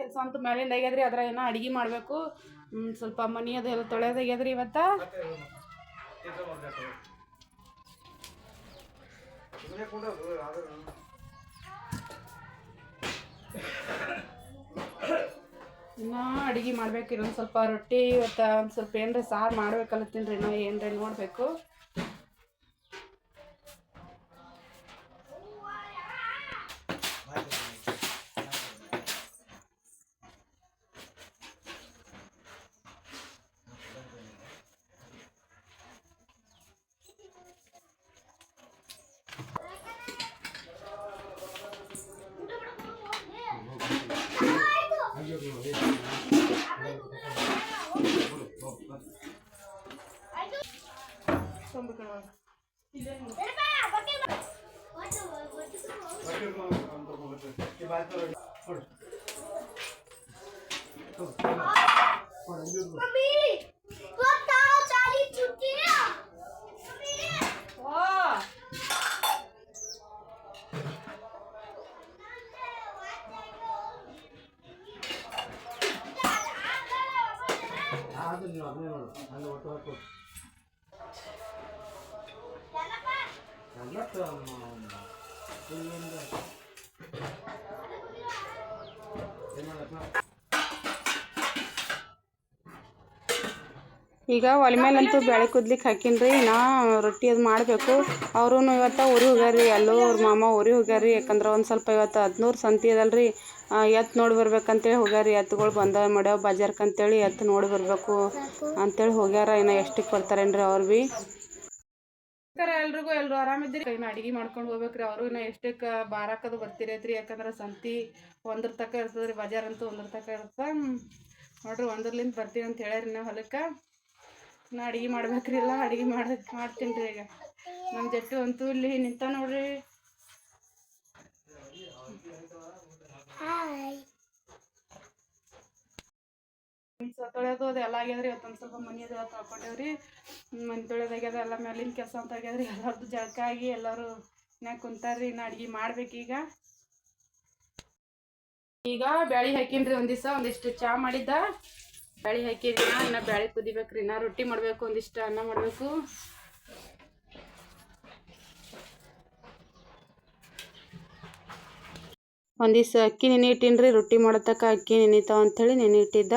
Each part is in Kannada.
ಕೆಲಸ ಅಂತೂ ಮೇಲಿಂದ ಆಗ್ಯದ್ರಿ ಅದ್ರ ಏನೋ ಅಡಿಗೆ ಮಾಡಬೇಕು. ಸ್ವಲ್ಪ ಮನಿ ಅದು ಎಲ್ಲ ತೊಳೆದಾಗ್ಯದ್ರಿ ಇವತ್ತು. ಇನ್ನೂ ಅಡಿಗೆ ಮಾಡ್ಬೇಕು, ಇನ್ನೊಂದು ಸ್ವಲ್ಪ ರೊಟ್ಟಿ ಇವತ್ತು, ಒಂದು ಸ್ವಲ್ಪ ಏನರ ಸಾರು ಮಾಡ್ಬೇಕಲ್ಲತ್ತೀನಿ ಇನ್ನೂ ಏನರ ನೋಡಬೇಕು. 와. 아들이 앞에 안나 왔다 왔고 안 갔다 엄마. 여기 ಈಗ ಒಲೆ ಮೇಲಂತೂ ಬೆಳೆ ಕುದ್ಲಿಕ್ಕೆ ಹಾಕಿನ್ರಿ ನಾ ರೊಟ್ಟಿ ಅದು ಮಾಡಬೇಕು. ಅವರು ಇವತ್ತು ಊರಿಗೆ ಹೋಗ್ಯಾರ್ರಿ, ಎಲ್ಲೋ ಅವ್ರ ಮಾಮ ಊರಿಗೆ ಹೋಗ್ಯಾರ್ರಿ, ಯಾಕಂದ್ರೆ ಒಂದು ಸ್ವಲ್ಪ ಇವತ್ತು ಹದಿನೂರು ಸಂತಿ ಅದಲ್ರಿ. ಎತ್ತು ನೋಡಿ ಬರ್ಬೇಕಂತೇಳಿ ಹೋಗ್ಯಾರ್ರಿ, ಎತ್ತುಗಳು ಬಂದವ ಮಾಡ್ಯಾವ, ಬಜಾರ್ಕ್ ಅಂತೇಳಿ ಎತ್ತು ನೋಡಿ ಬರಬೇಕು ಅಂತೇಳಿ ಹೋಗ್ಯಾರ, ಇನ್ನು ಎಷ್ಟಕ್ಕೆ ಬರ್ತಾರೇನ್ರಿ ಅವ್ರು ಭೀ ಎಲ್ರಿಗೂ ಎಲ್ಲರೂ ಆರಾಮಿದ್ದೀರಿ ಇನ್ನು ಅಡಿಗೆ ಮಾಡ್ಕೊಂಡು ಹೋಗ್ಬೇಕ್ರಿ ಅವರು, ಇನ್ನು ಎಷ್ಟಕ್ಕೆ ಬಾರಾಕದು ಬರ್ತಿರೈತ್ರಿ, ಯಾಕಂದ್ರೆ ಸಂತಿ ಒಂದ್ರ ತಕ ಇರ್ತದ್ರಿ, ಬಜಾರ್ ಅಂತೂ ಒಂದ್ರ ತಕ ಇರ್ತದೆ ನೋಡ್ರಿ ಒಂದ್ರಲಿಂದ ಬರ್ತೀವಿ ಅಂತ ಹೇಳ್ಯಾರಿ ನಾವು ಹೊಲಕ್ಕೆ. ನಾ ಅಡ್ಗೆ ಮಾಡ್ಬೇಕ್ರಿ ಎಲ್ಲ ಅಡ್ಗೆ ಮಾಡಿ ಮಾಡ್ತೀನಿ ರೀ ಈಗ. ನಮ್ಮ ಜಟ್ಟು ಅಂತೂ ಇಲ್ಲಿ ನಿಂತ ನೋಡ್ರಿ. ತೊಳೆಯೋದು ಅದು ಎಲ್ಲ ಆಗ್ಯದ್ರಿ ಇವತ್ತೊಂದು ಸ್ವಲ್ಪ ಮನೆ ಅದು ತೊಳ್ಕೊಂಡೇವ್ರಿ. ಮನೆ ತೊಳೆದಾಗ್ಯದ ಎಲ್ಲ ಮೇಲಿನ ಕೆಲಸ ಅಂತ ಆಗ್ಯದ್ರಿ. ಎಲ್ಲರದ್ದು ಜಳಕ ಆಗಿ ಎಲ್ಲರೂ ಮನ್ಯಾಗ ಕುಂತಾರ್ರಿ ನಾ ಅಡ್ಗೆ ಮಾಡ್ಬೇಕೀಗ ಈಗ. ಬ್ಯಾಳಿ ಹಾಕಿನ್ರಿ ಒಂದ್ ದಿವಸ ಒಂದಿಷ್ಟು ಚಾ ಮಾಡಿದ್ದ. ಬ್ಯಾಳಿ ಹಾಕಿದ್ರಿ ಇನ್ನ ಬ್ಯಾಳಿ ಕುದಿಬೇಕ್ರಿ. ನಾ ರೊಟ್ಟಿ ಮಾಡ್ಬೇಕು, ಒಂದಿಷ್ಟ ಅನ್ನ ಮಾಡ್ಬೇಕು. ಒಂದಿವ್ಸ ಅಕ್ಕಿ ನೆನೆ ಇಟ್ಟಿನ್ರಿ, ರೊಟ್ಟಿ ಮಾಡತಕ್ಕ ಅಕ್ಕಿ ನೆನಿತಾವ ಅಂಥೇಳಿ ನೆನೆ ಇಟ್ಟಿದ್ದ.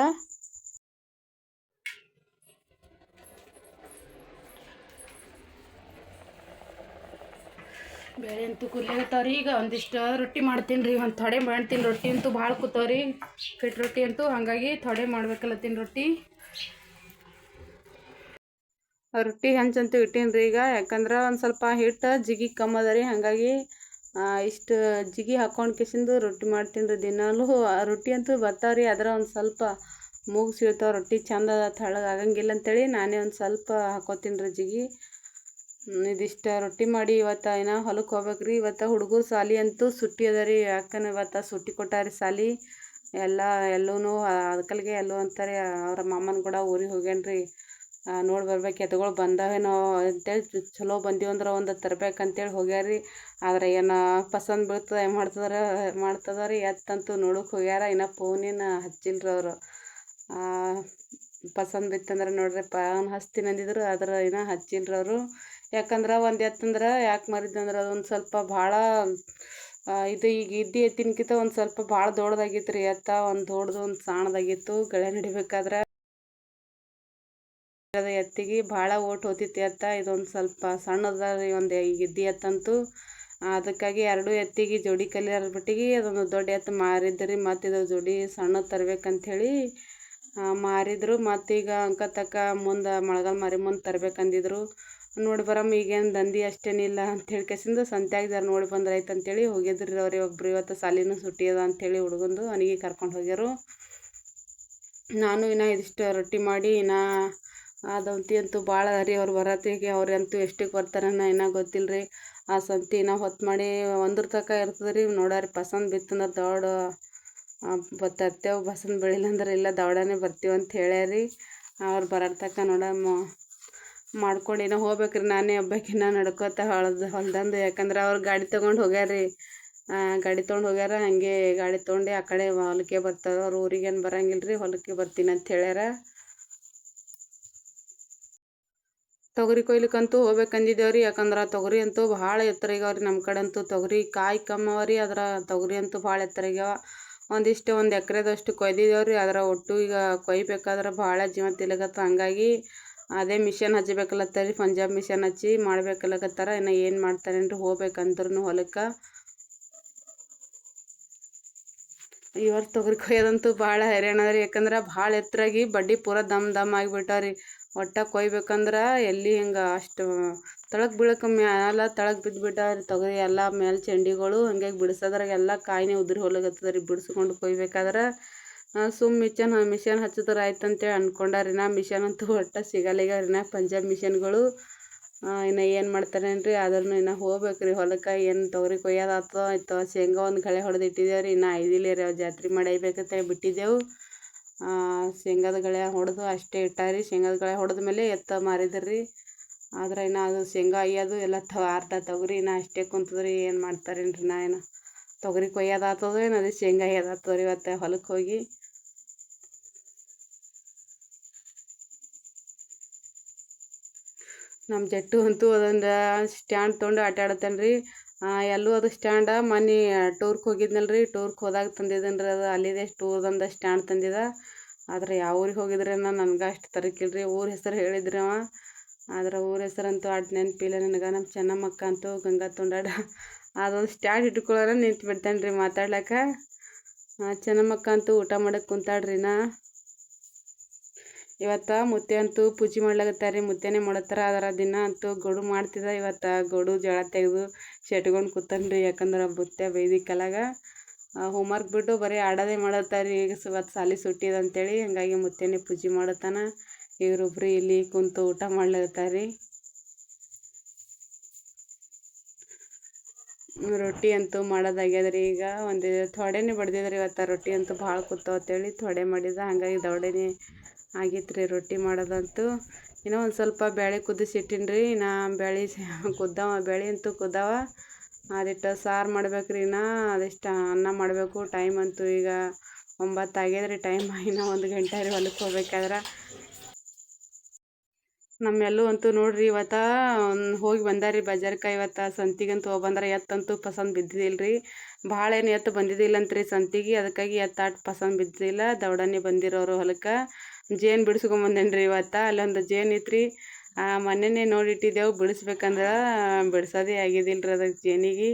ಬೇಳೆ ಅಂತೂ ಕುರ್ಲಿಗತ್ತವ್ರಿ ಈಗ ಒಂದಿಷ್ಟು ರೊಟ್ಟಿ ಮಾಡ್ತೀನಿ ರೀ ಒಂದು ಥೊಡೆ ಮಾಡ್ತೀನಿ ರೊಟ್ಟಿ ಅಂತೂ ಭಾಳ ಕೂತವ್ರಿ. ಫಿಟ್ ರೊಟ್ಟಿ ಅಂತೂ ಹಾಗಾಗಿ ಥೊಡೆ ಮಾಡ್ಬೇಕಲ್ಲತ್ತೀನಿ ರೊಟ್ಟಿ. ರೊಟ್ಟಿ ಹೆಂಚಂತೂ ಇಟ್ಟೀನಿ ರೀ ಈಗ. ಯಾಕಂದ್ರೆ ಒಂದು ಸ್ವಲ್ಪ ಹಿಟ್ಟು ಜಿಗಿ ಕಮ್ಮಿ ಅದ ರೀ. ಹಾಗಾಗಿ ಇಷ್ಟು ಜಿಗಿ ಹಾಕೊಂಡು ಕಿಸಿಂದು ರೊಟ್ಟಿ ಮಾಡ್ತೀನಿ ರೀ ದಿನಾಲೂ ರೊಟ್ಟಿ ಅಂತೂ ಬರ್ತಾವ್ರಿ ಅದರ ಒಂದು ಸ್ವಲ್ಪ ಮೂಗು ಸೀಳ್ತಾವ ರೊಟ್ಟಿ ಚಂದ ತೆಳ್ಳಗೆ ಆಗಂಗಿಲ್ಲ ಅಂತೇಳಿ ನಾನೇ ಒಂದು ಸ್ವಲ್ಪ ಹಾಕೋತೀನಿ ರೀ ಜಿಗಿ. ಇದಿಷ್ಟು ರೊಟ್ಟಿ ಮಾಡಿ ಇವತ್ತು ಏನೋ ಹೊಲಕ್ಕೆ ಹೋಗ್ಬೇಕು ರೀ ಇವತ್ತು ಹುಡುಗರು ಸಾಲಿ ಅಂತೂ ಸುಟ್ಟಿ ಅದ ರೀ. ಯಾಕಂದ್ರೆ ಇವತ್ತು ಸುಟ್ಟಿ ಕೊಟ್ಟಾರಿ ಸಾಲಿ. ಎಲ್ಲ ಎಲ್ಲೂ ಅದಕ್ಕಲ್ಗೆ ಎಲ್ಲೋ ಅಂತಾರೆ, ಅವ್ರ ಮಾಮನ ಕೂಡ ಊರಿಗೆ ಹೋಗ್ಯಾನ್ರಿ ನೋಡಿ ಬರ್ಬೇಕು ಎತ್ಗಳು ಬಂದಾವೇನೋ ಅಂತೇಳಿ ಚಲೋ ಬಂದೀವಿ ಅಂದ್ರೆ ಒಂದು ತರ್ಬೇಕಂತೇಳಿ ಹೋಗ್ಯಾರ ಆದ್ರೆ ಏನು ಪಸಂದ್ ಬೀಳ್ತದೆ, ಏನು ಮಾಡ್ತದಾರ, ಮಾಡ್ತದ ರೀ. ಎತ್ತಂತೂ ನೋಡೋಕೆ ಹೋಗ್ಯಾರ, ಇನ್ನು ಪೋನಿನ ಹಚ್ಚಿಲ್ಲ ರೀ ಅವರು ಪಸಂದ್ ಬಿತ್ತಂದ್ರೆ ನೋಡ್ರಿ ಪಾನ್ ಹಚ್ತೀನಿ ಅಂದಿದ್ರು ಆದ್ರೆ ಇನ್ನೂ ಹಚ್ಚಿಲ್ಲ ರೀ ಅವರು. ಯಾಕಂದ್ರೆ ಒಂದು ಎತ್ತಂದ್ರೆ ಯಾಕೆ ಮರಿದಂದ್ರೆ ಅದೊಂದು ಸ್ವಲ್ಪ ಭಾಳ ಇದು ಈಗ ಇದ್ದ ಎತ್ತಿನಕಿಂತ ಒಂದು ಸ್ವಲ್ಪ ಭಾಳ ದೊಡ್ಡದಾಗಿತ್ತು ರೀ ಎತ್ತ ಒಂದು ದೊಡ್ಡದು, ಒಂದು ಸಣ್ಣದಾಗಿತ್ತು ಗಳೆ ನಡಿಬೇಕಾದ್ರೆ ಎತ್ತಿಗೆ ಭಾಳ ಓಟ್ ಹೋತಿತ್ತು ಎತ್ತ. ಇದೊಂದು ಸ್ವಲ್ಪ ಸಣ್ಣದ ರೀ ಒಂದು ಈಗ ಇದ್ದ ಎತ್ತಂತೂ. ಅದಕ್ಕಾಗಿ ಎರಡೂ ಎತ್ತಿಗೆ ಜೋಡಿ ಕಲಿಯಾರ ಬಿಟ್ಟಿಗೆ ಅದೊಂದು ದೊಡ್ಡ ಎತ್ತು ಮಾರಿದ್ರಿ. ಮತ್ತು ಇದು ಜೋಡಿ ಸಣ್ಣದು ತರ್ಬೇಕಂಥೇಳಿ ಮಾರಿದ್ರು. ಮತ್ತೀಗ ಅಂಕ ತಕ್ಕ ಮುಂದೆ ಮಳೆಗಾಲ ಮಾರಿ ಮುಂದೆ ತರ್ಬೇಕಂದಿದ್ರು. ನೋಡಿ ಬರಮ್ಮ ಈಗೇನು ದಂದಿ ಅಷ್ಟೇನಿಲ್ಲ ಅಂತೇಳಿ ಕೆಸಿಂದು ಸಂತ್ಯಾಗ್ದಾರ ನೋಡಿ ಬಂದ್ರೆ ಆಯ್ತು ಅಂತೇಳಿ ಹೋಗಿದ್ರಿ ಅವ್ರು ಒಬ್ರು ಇವತ್ತು ಸಾಲಿನೂ ಸುಟ್ಟಿ ಅದ ಅಂತೇಳಿ ಹುಡುಗಂದು ಅವನಿಗೆ ಕರ್ಕೊಂಡು ಹೋಗ್ಯಾರು. ನಾನು ಇನ್ನು ಇದಿಷ್ಟು ರೊಟ್ಟಿ ಮಾಡಿ ಇನ್ನು ಅದಂತಿ ಅಂತೂ ಭಾಳ ರೀ ಅವ್ರು ಬರತ್ತಿಗೆ ಅವ್ರಂತೂ ಎಷ್ಟಕ್ಕೆ ಬರ್ತಾರನ್ನ ಇನ್ನೂ ಗೊತ್ತಿಲ್ಲ ರೀ ಆ ಸಂತಿ ಇನ್ನೂ ಹೊತ್ತು ಮಾಡಿ ಒಂದ್ರ ತನಕ ಇರ್ತದೆ ರೀ ನೋಡಾರಿ ಪಸಂದ್ ಬಿತ್ತಂದ್ರೆ ದೌಡ ತರ್ತೇವೆ ಪಸಂದ್ ಬೆಳಿಲ್ಲ ಅಂದ್ರೆ ಇಲ್ಲ ದೌಡನೇ ಬರ್ತೀವಿ ಅಂತ ಹೇಳ್ಯಾರಿ. ಅವ್ರು ಬರೋರ್ ತನಕ ನೋಡಮ್ಮ ಮಾಡ್ಕೊಂಡು ಏನೋ ಹೋಗ್ಬೇಕ್ರಿ, ನಾನೇ ಒಬ್ಬಾಕಿನ ನಡ್ಕೋತ ಹೊಳ್ದು ಹೊಲ್ದಂದು. ಯಾಕಂದ್ರೆ ಅವ್ರು ಗಾಡಿ ತೊಗೊಂಡು ಹೋಗ್ಯಾರ್ರಿ. ಗಾಡಿ ತೊಗೊಂಡು ಹೋಗ್ಯಾರ, ಹಂಗೆ ಗಾಡಿ ತೊಗೊಂಡು, ಆ ಕಡೆ ಹೊಲಕ್ಕೆ ಬರ್ತಾರೆ, ಅವ್ರ ಊರಿಗೇನು ಬರಂಗಿಲ್ಲ ರೀ ಹೊಲಕ್ಕೆ ಬರ್ತೀನಿ ಅಂತ ಹೇಳ್ಯಾರ. ತೊಗರಿ ಕೊಯ್ಲಿಕ್ಕಂತೂ ಹೋಗ್ಬೇಕಂದಿದ್ದೇವ್ರಿ, ಯಾಕಂದ್ರೆ ತೊಗರಿ ಅಂತೂ ಭಾಳ ಎತ್ತರ ಆಗ್ಯಾವ್ರಿ ನಮ್ಮ ಕಡೆ ಅಂತೂ ತೊಗರಿ ಕಾಯಿ ಕಮ್ಮಿ ಅವ ರೀ ಅದ್ರ ತೊಗರಿ ಅಂತೂ ಭಾಳ ಎತ್ತರ ಆಗ್ಯಾವ. ಒಂದಿಷ್ಟು ಒಂದು ಎಕರೆದಷ್ಟು ಕೊಯ್ದಿದ್ದೇವ್ರಿ ಅದರ ಒಟ್ಟು ಈಗ ಕೊಯ್ಬೇಕಾದ್ರೆ ಭಾಳ ಜೀವ ತಿಲಗತ್ತ ಹಂಗಾಗಿ ಅದೇ ಮಿಷನ್ ಹಚ್ಚಬೇಕಲ್ಲತ್ತರಿ ಪಂಜಾಬ್ ಮಿಷನ್ ಹಚ್ಚಿ ಮಾಡ್ಬೇಕಲ್ಲಕತ್ತಾರ ಇನ್ನು ಏನು ಮಾಡ್ತಾರೇನ್ರಿ ಹೋಗ್ಬೇಕಂದ್ರೂ ಹೊಲಕ್ಕೆ. ಇವತ್ತು ತೊಗರಿ ಕೊಯ್ಯೋದಂತೂ ಭಾಳ ಹೈರಾಣ ರೀ ಯಾಕಂದ್ರೆ ಭಾಳ ಎತ್ತರಾಗಿ ಬಡ್ಡಿ ಪೂರ ದಮ್ ದಮ್ ಆಗಿಬಿಟ್ಟಾವ್ರಿ. ಒಟ್ಟ ಕೊಯ್ಬೇಕಂದ್ರೆ ಎಲ್ಲಿ ಹಿಂಗೆ ಅಷ್ಟು ತಳಕ್ ಬೀಳಕ್ಕೆ ಮ್ಯಾಲ ತಳಕ್ ಬಿದ್ದುಬಿಟ್ಟಾವ್ರಿ ತೊಗರಿ, ಎಲ್ಲ ಮೇಲೆ ಚಂಡಿಗಳು ಹಂಗಾಗಿ ಬಿಡಿಸೋದ್ರಾಗ ಎಲ್ಲ ಕಾಯಿನೇ ಉದುರಿ ಹೋಗ್ಲಾಕತ್ತದ ರೀ ಬಿಡಿಸ್ಕೊಂಡು ಕೊಯ್ಬೇಕಾದ್ರೆ ಸುಮ್ ಮಿಷನ್ ಮಿಷನ್ ಹಚ್ಚಿದ್ರೆ ಆಯ್ತು ಅಂತೇಳಿ ಅನ್ಕೊಂಡಾರಿ. ನಾ ಮಿಷನ್ ಅಂತೂ ಒಟ್ಟು ಸಿಗಲ್ಲ ಪಂಜಾಬ್ ಮಿಷನ್ಗಳು ಇನ್ನು ಏನು ಮಾಡ್ತಾರೇನ್ರಿ? ಆದ್ರೂ ಇನ್ನು ಹೋಗ್ಬೇಕು ರೀ ಹೊಲಕ್ಕೆ ಏನು ತೊಗರಿ ಕೊಯ್ಯೋದು ಇತ್ತು ಶೇಂಗಾ ಒಂದು ಗಳೆ ಹೊಡೆದು ಇಟ್ಟಿದ್ದೇವೆ ರೀ ಇನ್ನು ಐದಿಲ್ಲ ರೀ. ಜಾತ್ರೆ ಮಾಡೈಬೇಕಂತೇಳಿ ಬಿಟ್ಟಿದ್ದೆವು. ಶೇಂಗಾದ ಗಳೆ ಹೊಡೆದು ಅಷ್ಟೇ ಇಟ್ಟಾರಿ. ಶೇಂಗಾದ ಗಳೆ ಹೊಡೆದ ಮೇಲೆ ಎತ್ತ ಮಾರಿದ್ರು. ರೀ ಆದ್ರೆ ಇನ್ನು ಅದು ಶೇಂಗಾ ಅಯ್ಯೋದು ಎಲ್ಲ ತ, ಅರ್ಧ ತೊಗರಿ. ಇನ್ನು ಅಷ್ಟೇ ಕುಂತದ್ರಿ. ಏನು ಮಾಡ್ತಾರೇನ್ರಿ? ನಾ ಏನು ತೊಗರಿ ಕೊಯ್ಯೋದು ಆತದೋ ಏನು, ಅದೇ ಶೇಂಗಾ ಅಯ್ಯೋದು ರೀ ಇವತ್ತು ಹೊಲಕ್ಕೆ ಹೋಗಿ. ನಮ್ಮ ಜಟ್ಟು ಅಂತೂ ಅದೊಂದು ಸ್ಟ್ಯಾಂಡ್ ತೊಗೊಂಡು ಆಟ ಆಡತ್ತಾನೆ ರೀ ಎಲ್ಲೂ ಅದು ಸ್ಟ್ಯಾಂಡ ಮೊನ್ನೆ ಟೂರ್ಗೆ ಹೋಗಿದ್ನಲ್ಲ ರೀ ಟೂರ್ಗೆ ಹೋದಾಗ ತಂದಿದ್ದೇನೆ ರೀ ಅದು. ಅಲ್ಲಿದೆ ಟೂರ್ದೊಂದು ಸ್ಟ್ಯಾಂಡ್ ತಂದಿದ. ಆದ್ರೆ ಯಾವ ಊರಿಗೆ ಹೋಗಿದ್ರೆ ನನಗೆ ಅಷ್ಟು ತರಕಿಲ್ಲ ರೀ ಊರ ಹೆಸರು ಹೇಳಿದ್ರಿ ಅವ. ಆದ್ರೆ ಊರ ಹೆಸರಂತೂ ಅಟ್ ನೆನಪಿಲ್ಲ ನನಗೆ. ನಮ್ಮ ಚೆನ್ನಮ್ಮಕ್ಕ ಅಂತೂ ಗಂಗಾ ತುಂಡಾಡ. ಅದೊಂದು ಸ್ಟ್ಯಾಂಡ್ ಇಟ್ಕೊಳ್ಳೋಣ ನಿಂತು ಬಿಡ್ತಾನೆ ರೀ ಮಾತಾಡ್ಲಕ್ಕ ಚೆನ್ನಮ್ಮಕ್ಕ ಅಂತೂ ಊಟ ಮಾಡಕ್ಕೆ ಕುಂತಾಳ್ರಿ ನಾ. ಇವತ್ತು ಮುತ್ತೆ ಅಂತೂ ಪೂಜೆ ರೀ. ಮುತ್ತೆನೇ ಮಾಡತ್ತಾರ ಅದರ ದಿನ ಅಂತೂ ಗಡು ಮಾಡ್ತಿದ್ದ ಇವತ್ತು ಗಡು ಜಳ ತೆಗೆದು ಶೆಟ್ಕೊಂಡು ಕೂತನ್ರಿ ಯಾಕಂದ್ರೆ ಮುತ್ತೆ ಬೈದಿ ಕಲಾಗ. ಹೋಮ್ವರ್ಕ್ ಬಿಟ್ಟು ಬರೀ ಆಡೋದೇ ಮಾಡತ್ತಾರ ಈಗ ಇವತ್ತು ಸಾಲಿ ಸುಟ್ಟಿದೆ ಅಂತೇಳಿ ಹಂಗಾಗಿ ಮುತ್ತೆನೇ ಪೂಜೆ ಮಾಡತ್ತಾನ. ಇವರೊಬ್ರು ಇಲ್ಲಿ ಕುಂತು ಊಟ ಮಾಡ್ಲಾಕತ್ತಾರೆ ರೀ. ರೊಟ್ಟಿ ಅಂತೂ ಮಾಡೋದಾಗ್ಯದ ರೀ. ಈಗ ಒಂದು ಥೊಡೆನೇ ಬಡ್ದಿದ್ರಿ ಇವತ್ತು ರೊಟ್ಟಿ ಅಂತೂ ಭಾಳ ಕೂತಾವ ಅಂತೇಳಿ ಥೊಡೆ ಮಾಡಿದ. ಹಂಗಾಗಿ ದೊಡ್ಡನೇ ಆಗೈತೆ ರೀ ರೊಟ್ಟಿ ಮಾಡೋದಂತೂ. ಇನ್ನೂ ಒಂದು ಸ್ವಲ್ಪ ಬೇಳೆ ಕುದಿಸಿಟ್ಟಿನಿ ರೀ ಇನ್ನು ಬೇಳೆ ಕುದ್ದವ ಬೇಳೆ ಅಂತೂ ಕುದ್ದಾವ. ಅದಿಟ್ಟು ಸಾರು ಮಾಡ್ಬೇಕು ರೀ ಇನ್ನು. ಅದಿಷ್ಟು ಅನ್ನ ಮಾಡಬೇಕು. ಟೈಮ್ ಅಂತೂ ಈಗ ಒಂಬತ್ತು ಆಗ್ಯದ ರೀ ಟೈಮ್. ಇನ್ನೂ ಒಂದು ಗಂಟೆ ರೀ ಹೊಲಕ್ಕೆ ಹೋಗ್ಬೇಕಾದ್ರೆ. ನಮ್ಮೆಲ್ಲೂ ಅಂತೂ ನೋಡ್ರಿ ಇವತ್ತು ಹೋಗಿ ಬಂದಾರಿ ಬಜಾರ್ಕ. ಇವತ್ತು ಸಂತಿಗಂತೂ ಬಂದ್ರೆ. ಎತ್ತಂತೂ ಪಸಂದ್ ಬಿದ್ದಿದ್ದಿಲ್ಲ ರೀ ಭಾಳ ಏನು ಎತ್ತು ಬಂದಿದ್ದಿಲ್ಲ ರೀ ಸಂತಿಗೆ. ಅದಕ್ಕಾಗಿ ಎತ್ತಾಟ ಪಸಂದ್ ಬಿದ್ದಿಲ್ಲ. ದೌಡನೆ ಬಂದಿರೋರು ಹೊಲಕ್ಕೆ. ಜೇನು ಬಿಡಿಸ್ಕೊಂಬಂದೇನ್ರಿ ಇವತ್ತು? ಅಲ್ಲೊಂದು ಜೇನು ಇತ್ತು ಮೊನ್ನೆನೇ ನೋಡಿಟ್ಟಿದ್ದೆವು, ಬಿಡಿಸ್ಬೇಕಂದ್ರೆ ಬಿಡ್ಸೋದೇ ಆಗಿದ್ದಿಲ್ಲ ರೀ ಅದಕ್ಕೆ ಜೇನಿಗೆ.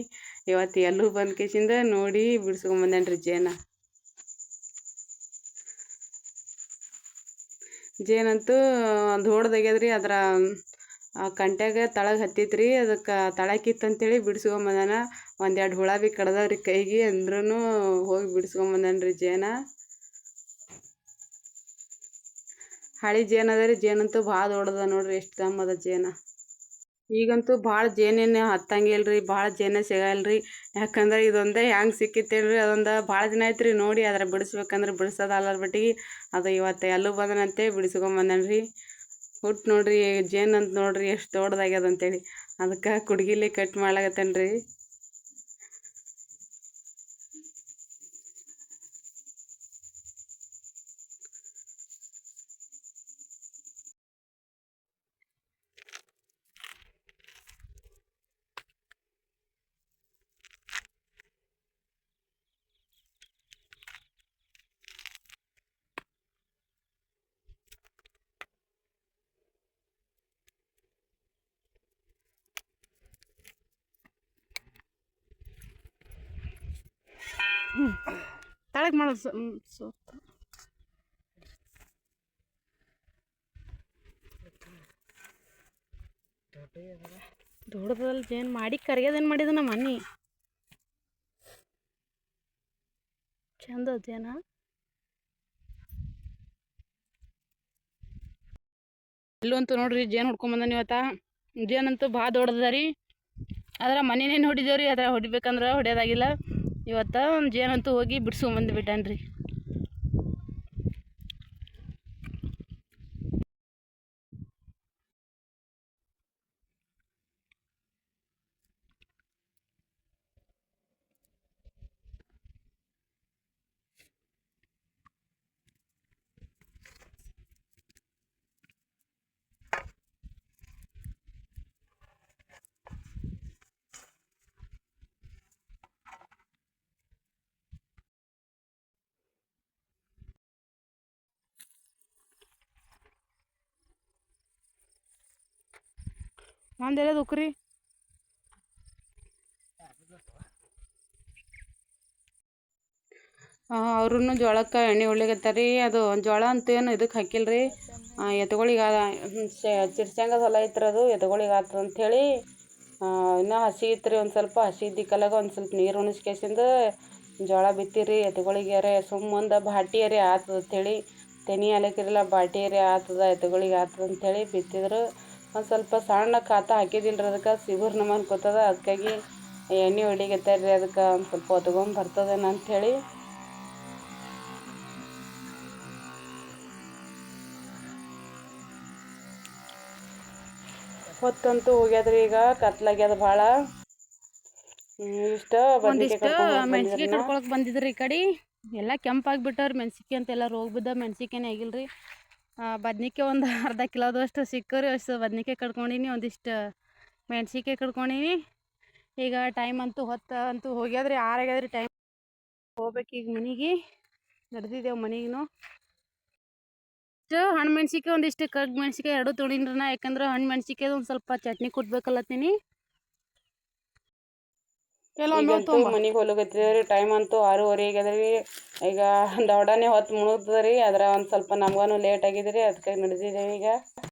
ಇವತ್ತು ಎಲ್ಲೂ ಬಂದು ಕೇಸಿಂದ ನೋಡಿ ಬಿಡಿಸ್ಕೊಂಬಂದೇನ್ರಿ ಜೇನ. ಜೇನಂತೂ ಒಂದು ರೀ ಅದರ ಕಂಟ್ಯಾಗ ತಳಗೆ ಹತ್ತಿತ್ರಿ. ಅದಕ್ಕೆ ತಳಕಿತ್ತಂತೇಳಿ ಬಿಡಿಸ್ಕೊಂಬಂದಾನ. ಒಂದೆರಡು ಹುಳ ಭೀ ಕಡ್ದವ್ರಿ ಕೈಗೆ ಅಂದ್ರೂ ಹೋಗಿ ಬಿಡಿಸ್ಕೊಂಬಂದಾನ ರೀ ಜೇನ. ಹಳಿ ಜೇನು ಅದ ರೀ ಅಂತೂ ಭಾಳ ದೊಡ್ಡದ ನೋಡ್ರಿ, ಎಷ್ಟು ದಮ್ ಅದ ಜೇನ. ಈಗಂತೂ ಭಾಳ ಜೇನೇನು ಹತ್ತಂಗಿಲ್ರಿ, ಭಾಳ ಜೇನೇ ಸಿಗಲ್ಲ ರೀ ಯಾಕಂದ್ರೆ ಇದೊಂದೇ ಹ್ಯಾಂಗೆ ಸಿಕ್ಕಿತ್ತೇಳ್ರಿ ಅದೊಂದು ಭಾಳ ದಿನ ಆಯ್ತು ರೀ ನೋಡಿ ಅದ್ರ ಬಿಡಿಸ್ಬೇಕಂದ್ರೆ ಬಿಡಿಸೋದು ಅಲ್ಲರ ಬಟ್ಟಿಗೆ ಅದು ಇವತ್ತು ಎಲ್ಲೂ ಬಂದನಂತೆ ಬಿಡಿಸ್ಕೊಂಬಂದನ್ರಿ. ಹುಟ್ಟು ನೋಡ್ರಿ, ಜೇನು ಅಂತ ನೋಡ್ರಿ, ಎಷ್ಟು ದೊಡ್ಡದಾಗ್ಯದ ಅಂತೇಳಿ. ಅದಕ್ಕೆ ಕುಡ್ಗಿಲಿ ಕಟ್ ಮಾಡ್ಲಾಗತ್ತೇನೆ ತಳಗೆ ಮಾಡೋದು ಸೊ ದೊಡ್ಡದಲ್ಲಿ ಜೇನು ಮಾಡಿ ಕರಿಯೋದೇನು ಮಾಡಿದ ನಮ್ಮ ಮನೆ ಚಂದ ಜೇನ ಇಲ್ಲಂತೂ ನೋಡ್ರಿ, ಜೇನು ಹೊಡ್ಕೊಂಬಂದಾನ ಇವತ್ತ. ಜೇನಂತೂ ಭಾಳ ದೊಡ್ಡದ ರೀ. ಅದ್ರ ಮನೇನೇನು ಹೊಡಿದೇವ್ರಿ ಅದ್ರ ಹೊಡಿಬೇಕಂದ್ರೆ ಹೊಡಿಯೋದಾಗಿಲ್ಲ. ಇವತ್ತು ಜೇನಂತೂ ಹೋಗಿ ಬಿಡ್ಸ್ಕೊಂಬಂದು ಬಿಟ್ಟಾನ್ರಿ ಒಂದೆಲ್ಲ ದುಕ್ರಿ ಅವ್ರೂ ಜೋಳಕ್ಕೆ ಎಣ್ಣೆ ಉಳ್ಳಿಗತ್ತಾರಿ. ಅದು ಜೋಳ ಅಂತ ಏನು ಇದಕ್ಕೆ ಹಾಕಿಲ್ಲ ರೀ ಎತ್ಗಳಿಗೆ ಚಿರ್ಸ್ಯಾಂಗ ಹೊಲ ಐತ್ರಿ ಅದು ಎತ್ತುಗಳಿಗೆ ಆತದ ಅಂಥೇಳಿ. ಇನ್ನೂ ಹಸಿ ಇತ್ತು ರೀ ಒಂದು ಸ್ವಲ್ಪ ಹಸಿ ಇದ್ದಿಕ್ಕಲಾಗ ಒಂದು ಸ್ವಲ್ಪ ನೀರು ಉಣಿಸ್ಕೇಸಿಂದ ಜೋಳ ಬಿತ್ತಿರಿ. ಎತ್ಗಳಿಗ್ಯಾರೆ ಸುಮ್ಮಂದ ಬಾಟಿಯರಿ ಆತದ ಅಂಥೇಳಿ. ತೆನಿ ಆಲಕ್ಕಿರಲ್ಲ ಬಾಟಿಯರಿ ಆತದ ಎತ್ತುಗಳಿಗೆ ಆತದ ಅಂಥೇಳಿ ಬಿತ್ತಿದ್ರು. ಒಂದು ಸ್ವಲ್ಪ ಸಣ್ಣ ಖಾತ ಹಾಕಿದಿಲ್ಲ ರೀ ಅದಕ್ಕೆ ಸಿಗುರ್ ನಮನ್ ಕೂತದ ಅದಕ್ಕಾಗಿ ಎಣ್ಣೆ ಹೊಡಿಗತ್ತಾರ ರೀ ಅದಕ್ಕೆ ಒಂದು ಸ್ವಲ್ಪ ಹೊತ್ಕೊಂಡು ಬರ್ತದೇನು ಅಂಥೇಳಿ ಹೊತ್ತಂತೂ ಹೋಗ್ಯದ್ರಿ ಈಗ ಕತ್ಲಾಗ್ಯದ ಭಾಳ. ಇಷ್ಟ ಮೆಣಸಿಗೆ ಕಡ್ಕೊಳಕ್ ಬಂದಿದ್ರಿ ಈ ಕಡೆ. ಎಲ್ಲ ಮೆನ್ಸಿಕೆ ಅಂತ ಎಲ್ಲ ರೋಗ ಬಿದ್ದ ಮೆಣಸಿಕೆನೇ ಆಗಿಲ್ರಿ. ಬದ್ನಿಕಾಯಿ ಒಂದು ಅರ್ಧ ಕಿಲೋದಷ್ಟು ಸಿಕ್ಕರಿ, ಅಷ್ಟು ಬದ್ನಿಕಾಯಿ ಕಡ್ಕೊಂಡೀನಿ, ಒಂದಿಷ್ಟು ಮೆಣಸಿಕಾಯಿ ಕಡ್ಕೊಂಡೀನಿ. ಈಗ ಟೈಮ್ ಅಂತೂ ಹೊತ್ತ, ಅಂತೂ ಹೋಗ್ಯಾದ್ರಿ, ಆರಾಗ್ಯಾದ್ರಿ ಟೈಮ್ ಹೋಗ್ಬೇಕು ಈಗ ಮನೆಗೆ ನಡೆದಿದ್ದೇವೆ ಮನೆಗೂ ಇಷ್ಟು ಹಣ್ಣು ಮೆಣ್ಸಿಕಾಯಿ ಒಂದಿಷ್ಟು ಕಗ್ ಮೆಣ್ಸಿಕಾಯಿ ಎರಡು ತೊಳಿನ್ರಿ ನಾ, ಯಾಕಂದ್ರೆ ಹಣ್ಣು ಮೆಣ್ಸಿಕಾಯ್ದು ಒಂದು ಸ್ವಲ್ಪ ಚಟ್ನಿ ಕುಟ್ಬೇಕಲ್ಲತ್ತೀನಿ. ಈಗಂತೂ ಮನೆಗೆ ಹೋಗ್ಲಿಕತ್ತಿದೇವ್ರಿ ಟೈಮ್ ಅಂತೂ ಆರೂವರೆಗೆ ಆಗ್ಯದ್ರಿ. ಈಗ ದೊಡ್ಡನೆ ಹೊತ್ತು ಮುಳುಗ್ತದ ರೀ ಅದ್ರ ಒಂದು ಸ್ವಲ್ಪ ನಮ್ಗೂ ಲೇಟ್ ಆಗಿದ್ರಿ. ಅದಕ್ಕೆ ನಡೆದಿದ್ದೇವೆ ಈಗ.